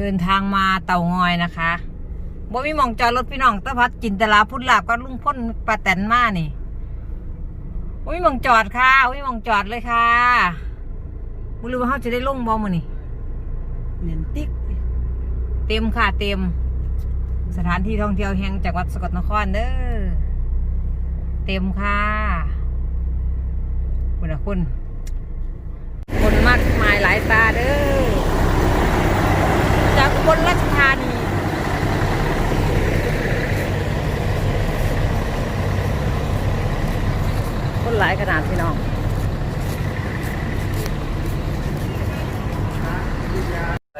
เดินทางมาเต่างอยนะคะบ่มีหมองจอดรถพี่น้องตะพัดจินตลาพุทธลาบก็ลุงพ่นปาแตนมานี่บ่มีหมองจอดค่ะบ่มีหมองจอดเลยค่ะบ่รู้ว่าเขาจะได้ลงบ่มื้อนี่เน้นติ๊กเต็มค่ะเต็ม สถานที่ท่องเที่ยวแห่งจังหวัดสกลนครเด้อเต็มค่ะคุณนะคุณคนมากมายหลายตาเด้อ จากอุบนราชธานีคนหลายขนาดพี่น้อง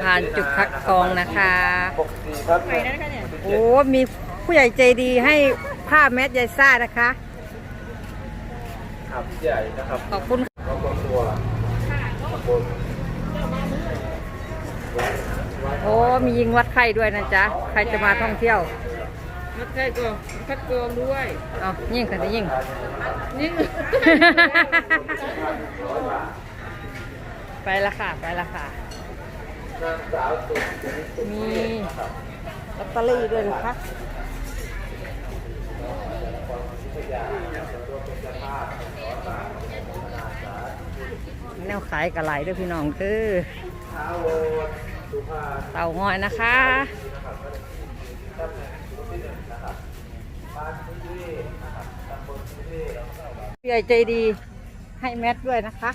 ผ่านจุดคัดกองนะคะไปได้คะเนี่ยโอ้มีผู้ใหญ่ใจดีให้ผ้าแมสยายซ่านะคะครับใหญ่นะครับขอบคุณครอบครัวตำบล โอ้มียิงวัดไข้ด้วยนะจ๊ะ ใครจะมาท่องเที่ยวมัดใกล้กองคัดกรองด้วยเอายิงค่ะจะยิงนี่ไปละค่ะ ไปละค่ะนางสาวสุขมีลอตเตอรี่ด้วยนะคะแนวขายกระไหลด้วยพี่น้องคือท้าวโวสุภา เต่างอยนะคะเวศนะครับตำบลนิเวศผู้ใหญ่ใจดีให้แมทด้วยนะคะ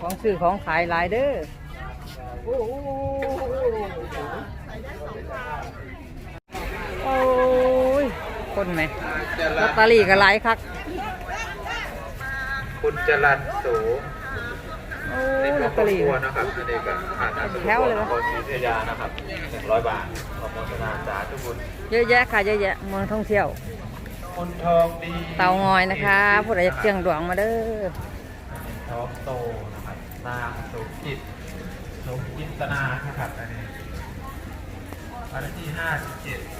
ของซื้อของขายหลายเด้อโอ้โหโอ้ย คนไหมลอตเตอรี่ก็หลายคักคุณจรันโสโอ้ในยคลรออตบเตอรี่ครัวนะครับอันนี้ก็ผ่านทางสมุทรแถวเลยวะนครศรีอยุธยานะครับหนึ่งร้อยบาทขอบคุณนาสาธุบุญเยอะแยะค่ะเยอะแยะเมืองท่องเที่ยว คุณทองดีเตางอยนะคะผู้ใดอยากเสี่ยงดวงมาเด้อทองโตนะครับนางสมจิตสมจิตนานะครับอันนี้วันที่ห้าสิบเจ็ดทับ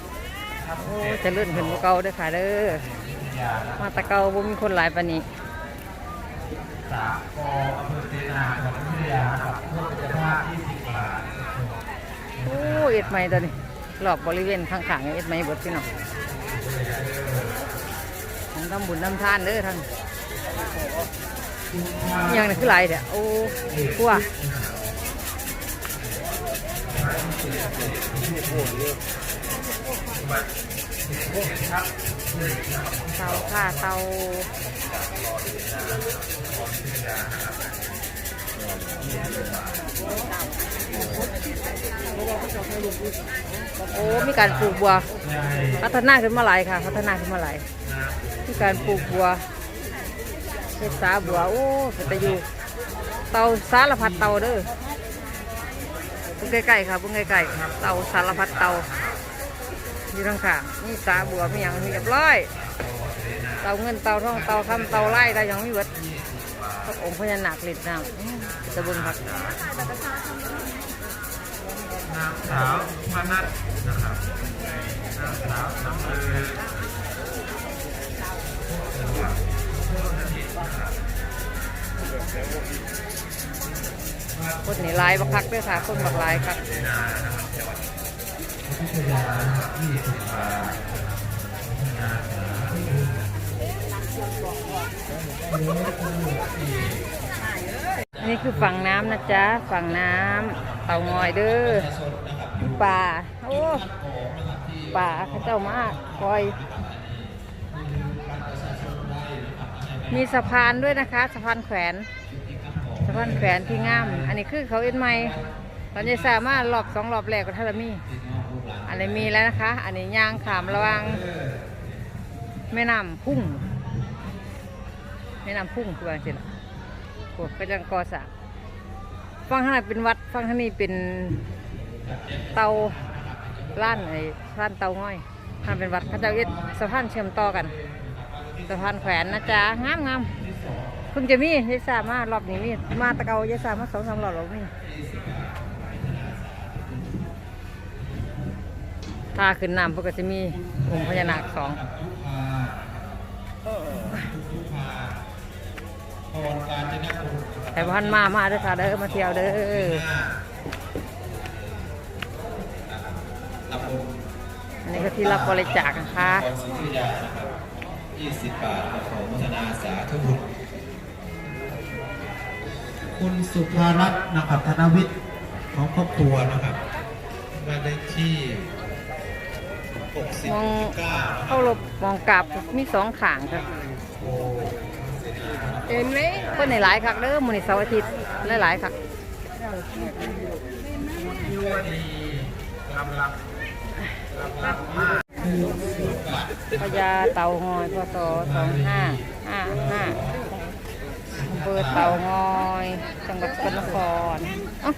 โอ้เจ็ดจะเลื่อนขึ้นกว่าเก่าเด้อค่ะเด้อวิทยานะคมารับแตะเก่าบ่มีคนหลายปานนี้สามกอำเภอเสนาจังหวัดวิทยานะครับเพื่อเป็นเจ้าภาพที่สิบบาทโอ้เอ็ดใหม่ตัวนี้รอบบริเวณข้างๆเอ็ดใหม่เบดพี่น้องของทำบุญทำทานเด้อท่านอิหยังนี่คือหลายเด้อโอ้กลัว เตาค่ะเตาโอ้มีการปลูกบัว พัฒนาขึ้นมาหลายค่ะ พัฒนาขึ้นมาหลายมีการปลูกบัวเฮ็ดสาบัวโอ้เป็นตะยูเตาสารพัดเตาเด้อ ใกล้ๆค่ะเบิ่งใกล้ๆเตาสารพัดเตาอยู่ทางข้างนี่สาบัวมีอย่างเรียบร้อย เตาเงินเตาทองเตาคำเตาไร่ได้ยังไม่เบิดพระองค์พญานาคฤทธิ์น้ำตะเบึงครับนางสาวพนัทนะครับนางสาวน้ำเอิญค คนนี่ลายบักคักเด้วยค่ะ คนบักลายครับนี่คือฝั่งน้ำนะจ๊ะ ฝั่งน้ำเต่างอยเด้อป่า โอ้ป่าข้าเจ้ามากคอย มีสะพานด้วยนะคะ สะพานแขวน สะพานแขวนที่งาม อันนี้คือเขาเอ็นไม้ตอนนี้สามารถรอบสองรอบแรกก็ทารามีอันนี้มีแล้วนะคะ อันนี้ย่างขามระวังแม่น้ำพุ่งแม่น้ำพุ่งคือว่าสิล่ะพวกก็ยังกอสร้างฝั่งข้างในเป็นวัดฝั่งข้างนี้เป็นเตาล้านไอ้ล้านเตาง่อยข้างเป็นวัดเขาเจะเอ็ดสะพานเชื่อมต่อกันสะพานแขวนนะจ๊ะงามงาม เพิ่งจะมียายสามารอบนี้มีมาตะเกายายสามาสองสามรอบแล้วนี่ถ้าขึ้นน้ำพิ่นก็จะมีองค์พญานาคสองอ่าการจะนับแต่พันมามาเด้อค่ะเด้อมาเที่ยวเด้ออันนี้ก็ที่รับบริจาคนะคะกรศรีวิทยานะครับ20บาทของพัฒนาสาธุบุตร คุณสุภารัตน์นะครับธนวิทย์ของครอบครัวนะครับบ้านเลขที่60มอง9เข้าหลบมองกลับมีสองขางค่ะโอ้เห็นไหมคนในหลายคักเด้อมื้อนี้เสาร์อาทิตย์หลายๆคักยั่วดีกำลังกำลังมากพญาเต่างอยพศสองห้าห้าห้าอำเภอเต่างอยจัง หวัดสกลนครเอ้า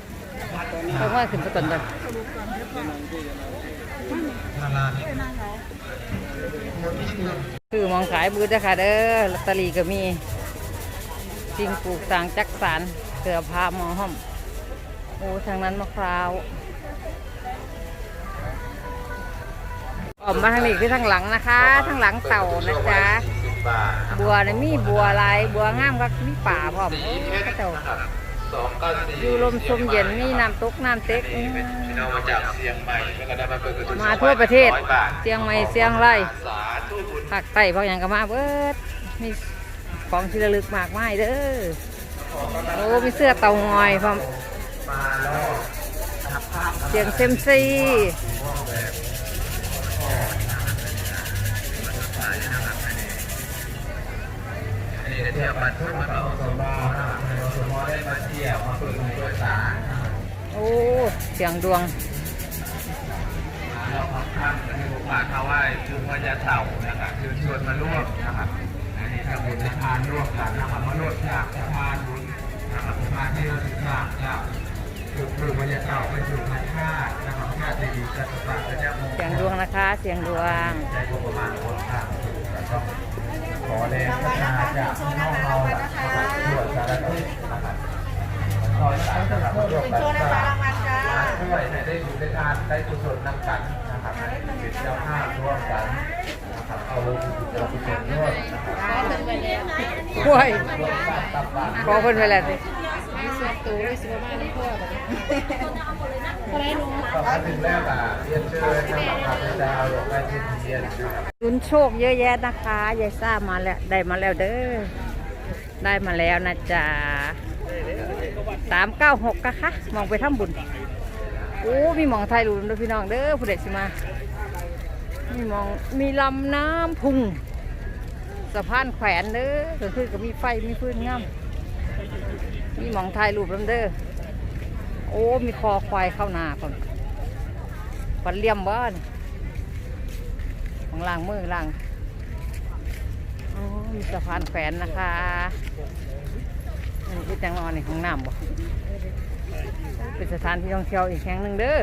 เต่างอยขึ้นไปก่อนเลยนาราธิคือมองขายบูธนะคะเด้อลอตเตอรี่ก็มีสิ่งปลูกสร้างจักสารเสือผ้าหมอห้อมโอ้ทางนั้นมะพร้าวออกมาทางนี้คือทางหลังนะคะทางหลังเต่านะจ๊ะ40บาทบัวนะมีบัวลายบัวงามก็มีป่าพร้อมโอ้กระเจ้าส องเก้าสี่อยู่ลมชมเย็นมีน้ำตกน้ำเต็กนี่เป็นพี่น้องมาจากเชียงใหม่แล้วก็ได้มาเปิดกระตุ้นมาทั่วประเทศร้อยบาทเชียงใหม่เชียงรายสาธุบุญภาคใต้ภาคหยังก็มาเบิดมีของที่ระลึกมากมายเด้อโอ้มีเสื้อเต่างอยพร้อมมาแล้วเสียงเซยมซีอันนี้เที่ยวบัตรทุกมาต่อสมอนะครับให้เราสมอได้มาเที่ยวมาเปิดหูเปิดตานะครับ โอ้เสียงดวงเราขอบคุณในบุคคลเขาว่าคือพญาเต่านะครับคือชวนมาร่วมนะครับอันนี้ทำบุญทานร่วมกันนะครับมาร่วมจากทานบุญนะครับทานที่เราถึงหลักจากคือคือพญาเต่าไปสู่พระธาตุนะครับพระธาตุเจดีย์จัตุรัสพระเจ้าโมเสียงดวงนะคะ เสียงดวงใจก็ประมาณคนข้างต้องขอแรงพัฒนาจากพี่น้องเรานะครับทั่วสารทิศ นะครับขอสารสำหรับร่วมกันสร้างช่วยได้ดูได้ทานได้กุศลนำกันนะครับเป็นเจ้าภาพร่วมกันนะครับเอาเรากุศลร่วมนะครับห่วมกันตับบาตรขอเพิ่นไปแล้วสิก็มาถึงแล้วยสิบพระดาวหลวงพ่อที่เทียนนะครับลุ้นโชคเยอะแยะนะคะยายซ่ามาแล้ว ได้มาแล้วเด้อ ได้มาแล้วนะจ๊ะ สามเก้าหกกะคะมองไปทำบุญโอ้มีมองไทยรูนด้วยพี่น้องเด้อผู้เด็กสิมา มีมองมีลำน้ำพุงสะพานแขวนเด้อก็คือก็มีไฟมีพื้นงามมีมองไทยรูปลำเด้อโอ้ มีคอควายเข้านาก่อนปันเลี่ยมบ้านของล่างมือล่างอ๋อมีสะพานแขวนนะคะ อันนี้คือจังนอนในของน้ำบ่เป็นสถานที่ท่องเที่ยวอีกแห่งหนึ่งเด้อ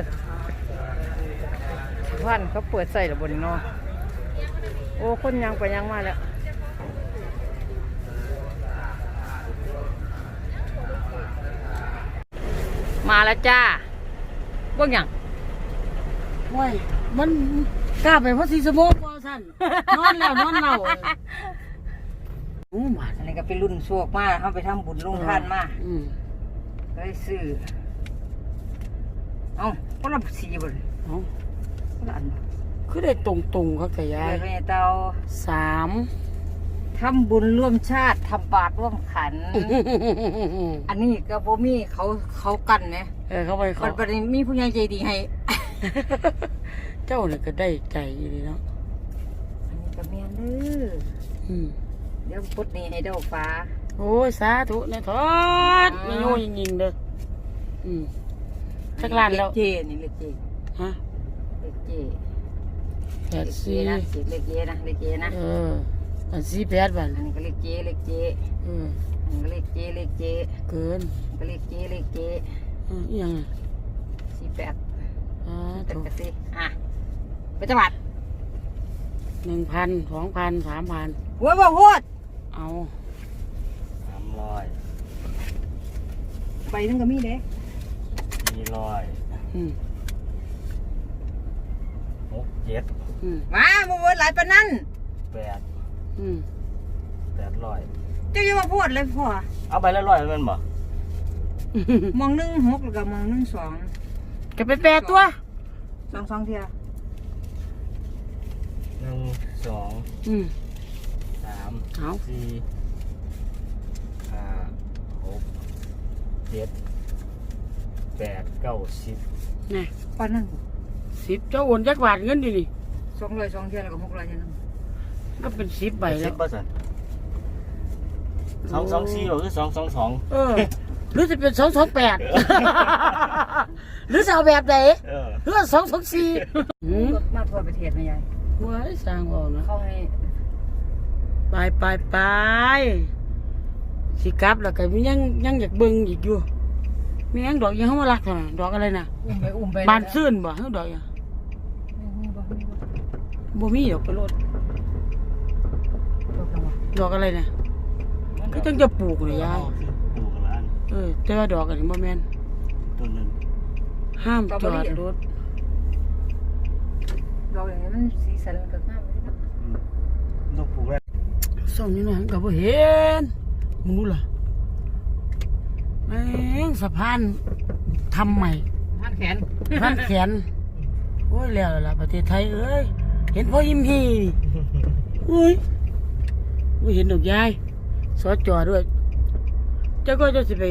สะพานเขาเปิดใส่รือบนนอโอ้ คนยังไปยังมาแล้วมาแล้วจ้าบ่ยังว้ยมันกล้าไปเพราะสีสมองว่าสั่นนอนแล้วนอนเล่า โอ้มาอันนี้ก็เป็นรุ่นสวกมาเขาไปทำบุญลงทานมาอืมก็เลยซื้อ เอ้าคนละสีบ่เลยเอาคนละอันบ่คือได้ตรงๆครับแต่ยายเกิดแม่เตาสามทำบุญร่วมชาติทำบาตรร่วมขัน อันนี้ก็บ่มีเขาเขากันนะเออเข้าไปมัเขานประเด็นมีผู้ใหญ่ใจดีให้ เจ้าเนี่ยก็ได้ใจอยู่ดีเนาะอันนี้ก็แม่นเด้ออืม เดี๋ยวพุดนี้ให้ดอกฟ้า โอ้ยสาธุนะทอดมีโยยิงๆเด้ออืมจักลานแล้ว เลขเจนี่เลขเจฮะเลขเจแปเลดขเจสี่นะสิเลขเจนะเลขเจนะเอออันสี่แปดบันอันนี้ก็เลขเจเลขเจเอออันนี้ก็เลขเจเลขเจเกินอันนี้ก็เลขเจเลขเจเอออิหยังไงสี่แปดอ่าเป็นถูกกระสิอะไปจังหวัดหนึ่งพันสองพันสามพันหัวบ่หัวด เอา สามร้อย ไปนึงก็มีเด้มีร้อยอืมหกเจ็ดอืมมาบ่เวิร์ดหลายปานนั้นแปดอืมแปแปดร้อยเจ้าอย่ามาพูดเลยพ่อเอาไปละร้อยแมันบ่มองหนึ่งหกแล้วก็มองหนึ่งสองก็เป็นแปดตัว สองสองเทียหนึ่งสองอืมสามเอาสี่ห้าหก เจ็ดแปดเก้าสิบนี่ปานนั้นสิบเจ้าโอนจักบาทเงินดินี่สองร้อยสองเทียแล้วก็หกร้อยเทียนึงก็เป็นสิบใบไปแล้สิวบเปอร์เซ็นต์สองสองสี่หรือสองสองสองเออ หรือจะเป็นสองสองแปดหรือจะเอาแบบไหนเออหรือสองสองสี่หืมรถมาทั่วประเทศนะยายว้ายสร้างเอานะ เขาให้ไปไปไป สิกลับแล้วก็ยังยังอยากเบิ่งอีกอยู่มีหยังดอกยังเขามารักเท่านั้นดอกอะไรนะอุ้มไปอุ้มไปบานซื่นบ่เฮาดอกหยังบ่มีดอกไปโลดดอกอะไรนะก็ต้องจะปลูกเลยยายปลูกร้านเออแต่ว่าดอกอันนี้บ่แม่นต้นหนึ่งห้ามจอดรถดอกอย่างนี้มันสีสันมันก็งามเลยนะอืมต้องปลูกแล้วส่องนี่หน่อยก็บ่เห็น มึงรู้ล่ะแม่งสะพานทำใหม่พันแขนพันแขน โอ้ยแล้วล่ะประเทศไทยเอ้ย เห็นพ่อยิ้มฮีอุ้ยไม่เห็นดอกยายสอจอด้วย เจ้าก็จะสิไป